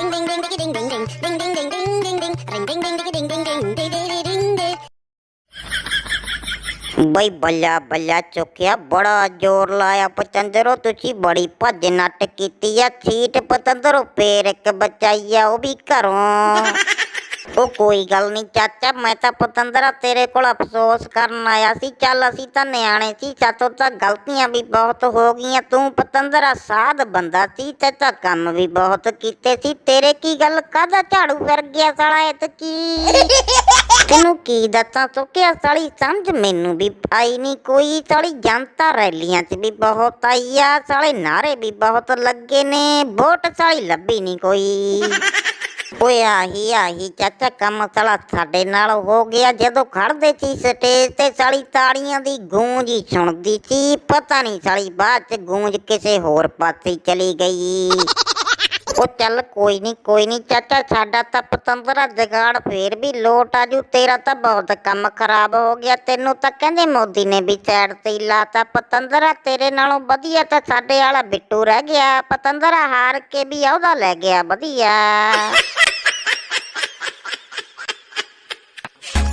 Ding ding ding ding ding ding ding ding ding ding ding ding ring ding ding ding ding ding ding ding ding ding ding ਬਈ ਬੱਲਾ ਬੱਲਾ ਚੁੱਕਿਆ ਬੜਾ ਜ਼ੋਰ ਲਾਇਆ ਪਤੰਦਰੋ ਤੁਸੀਂ ਬੜੀ ਭੱਜ ਨੱਟ ਕੀਤੀ ਆ ਸੀਟ ਪਤੰਦਰੋ ਫੇਰ ਇੱਕ ਬਚਾਈਆ ਉਹ ਵੀ ਘਰੋਂ ਉਹ ਕੋਈ ਗੱਲ ਨਹੀਂ ਚਾਚਾ, ਮੈਂ ਤਾਂ ਪਤੰਦਰਾ ਤੇਰੇ ਕੋਲ ਅਫਸੋਸ ਕਰਨ ਆਇਆ ਸੀ। ਚੱਲ ਅਸੀਂ ਤਾਂ ਨਿਆਣੇ ਸੀ। ਸਾਤੋਂ ਤਾਂ ਗਲਤੀਆਂ ਵੀ ਬਹੁਤ ਹੋ ਗਈਆਂ। ਤੂੰ ਪਤੰਦਰਾ ਸਾਧ ਬੰਦਾ ਸੀ ਤੇ ਤਾਂ ਕੰਮ ਵੀ ਬਹੁਤ ਕੀਤੇ ਸੀ। ਤੇਰੇ ਕੀ ਗੱਲ? ਕਾਹਦਾ ਝਾੜੂ ਫਿਰ ਗਿਆ ਸਾਲਾ ਇਹ ਕੀ? ਤੈਨੂੰ ਕੀ ਦੱਸਾਂ? ਸੁੱਕਿਆ ਸਾਲੀ ਸਮਝ ਮੈਨੂੰ ਵੀ ਆਈ ਨਹੀਂ। ਕੋਈ ਸਾਲੀ ਜਨਤਾ ਰੈਲੀਆਂ 'ਚ ਵੀ ਬਹੁਤ ਆਈ ਆ। ਸਾਲੇ ਨਾਰੇ ਵੀ ਬਹੁਤ ਲੱਗੇ ਨੇ। ਵੋਟ ਸਾਲੀ ਲੱਭੀ ਨਹੀਂ ਕੋਈ। ਓਏ ਆਹੀ ਆਹੀ ਚਾਚਾ, ਕੰਮ ਸਾਲਾ ਸਾਡੇ ਨਾਲ ਹੋ ਗਿਆ। ਜਦੋਂ ਖੜਦੇ ਸੀ ਸਟੇਜ ਤੇ ਸਾਲੀ ਤਾੜੀਆਂ ਦੀ ਗੂੰਜ ਹੀ ਸੁਣਦੀ ਸੀ। ਪਤਾ ਨਹੀਂ ਸਾਲੀ ਬਾਅਦ 'ਚ ਗੂੰਜ ਕਿਸੇ ਹੋਰ ਪਾਸੇ ਚਲੀ ਗਈ। ਉਹ ਚੱਲ ਕੋਈ ਨਹੀਂ ਕੋਈ ਨਹੀਂ ਚਾਚਾ, ਸਾਡਾ ਤਾਂ ਪਤੰਦਰਾ ਜਗਾੜ ਫੇਰ ਵੀ ਲੋਟ ਆਜੂ ਤੇਰਾ ਤਾਂ ਬਹੁਤ ਕੰਮ ਖਰਾਬ ਹੋ ਗਿਆ। ਤੈਨੂੰ ਤਾਂ ਕਹਿੰਦੇ ਮੋਦੀ ਨੇ ਵੀ ਸਾਈਡ ਤੇ ਹੀ ਲਾਤਾ ਪਤੰਦਰਾ। ਤੇਰੇ ਨਾਲੋਂ ਵਧੀਆ ਤਾਂ ਸਾਡੇ ਵਾਲਾ ਬਿੱਟੂ ਰਹਿ ਗਿਆ। ਪਤੰਦਰਾ ਹਾਰ ਕੇ ਵੀ ਉਹਦਾ ਲੈ ਗਿਆ, ਵਧੀਆ।